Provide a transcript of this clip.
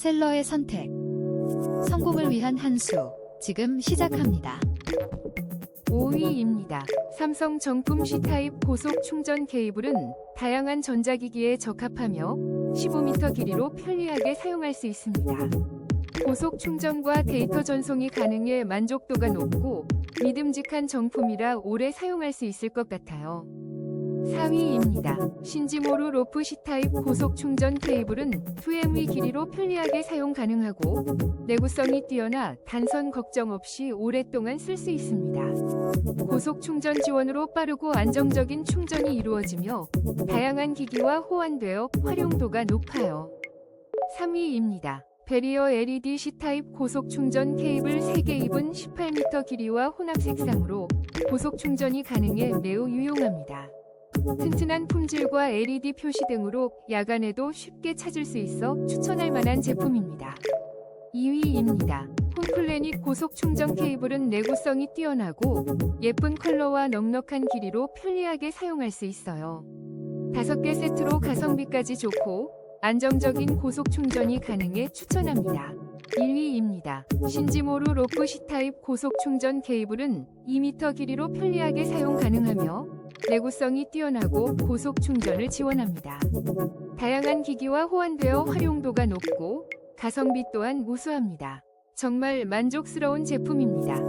셀러의 선택. 성공을 위한 한 수. 지금 시작합니다. 5위입니다. 삼성 정품 C타입 고속 충전 케이블은 다양한 전자기기에 적합하며 15m 길이로 편리하게 사용할 수 있습니다. 고속 충전과 데이터 전송이 가능해 만족도가 높고 믿음직한 정품이라 오래 사용할 수 있을 것 같아요. 4위입니다. 신지모루 로프 C타입 고속 충전 케이블은 2MV 길이로 편리하게 사용 가능하고 내구성이 뛰어나 단선 걱정 없이 오랫동안 쓸 수 있습니다. 고속 충전 지원으로 빠르고 안정적인 충전이 이루어지며 다양한 기기와 호환되어 활용도가 높아요. 3위입니다. 베리어 LED C타입 고속 충전 케이블 3개 입은 18m 길이와 혼합 색상으로 고속 충전이 가능해 매우 유용합니다. 튼튼한 품질과 LED 표시 등으로 야간에도 쉽게 찾을 수 있어 추천할 만한 제품입니다. 2위입니다. 홈플래닛 고속 충전 케이블은 내구성이 뛰어나고 예쁜 컬러와 넉넉한 길이로 편리하게 사용할 수 있어요. 5개 세트로 가성비까지 좋고 안정적인 고속 충전이 가능해 추천합니다. 1위입니다. 신지모루 로프 C타입 고속 충전 케이블은 2m 길이로 편리하게 사용 가능하며 내구성이 뛰어나고 고속 충전을 지원합니다. 다양한 기기와 호환되어 활용도가 높고 가성비 또한 우수합니다. 정말 만족스러운 제품입니다.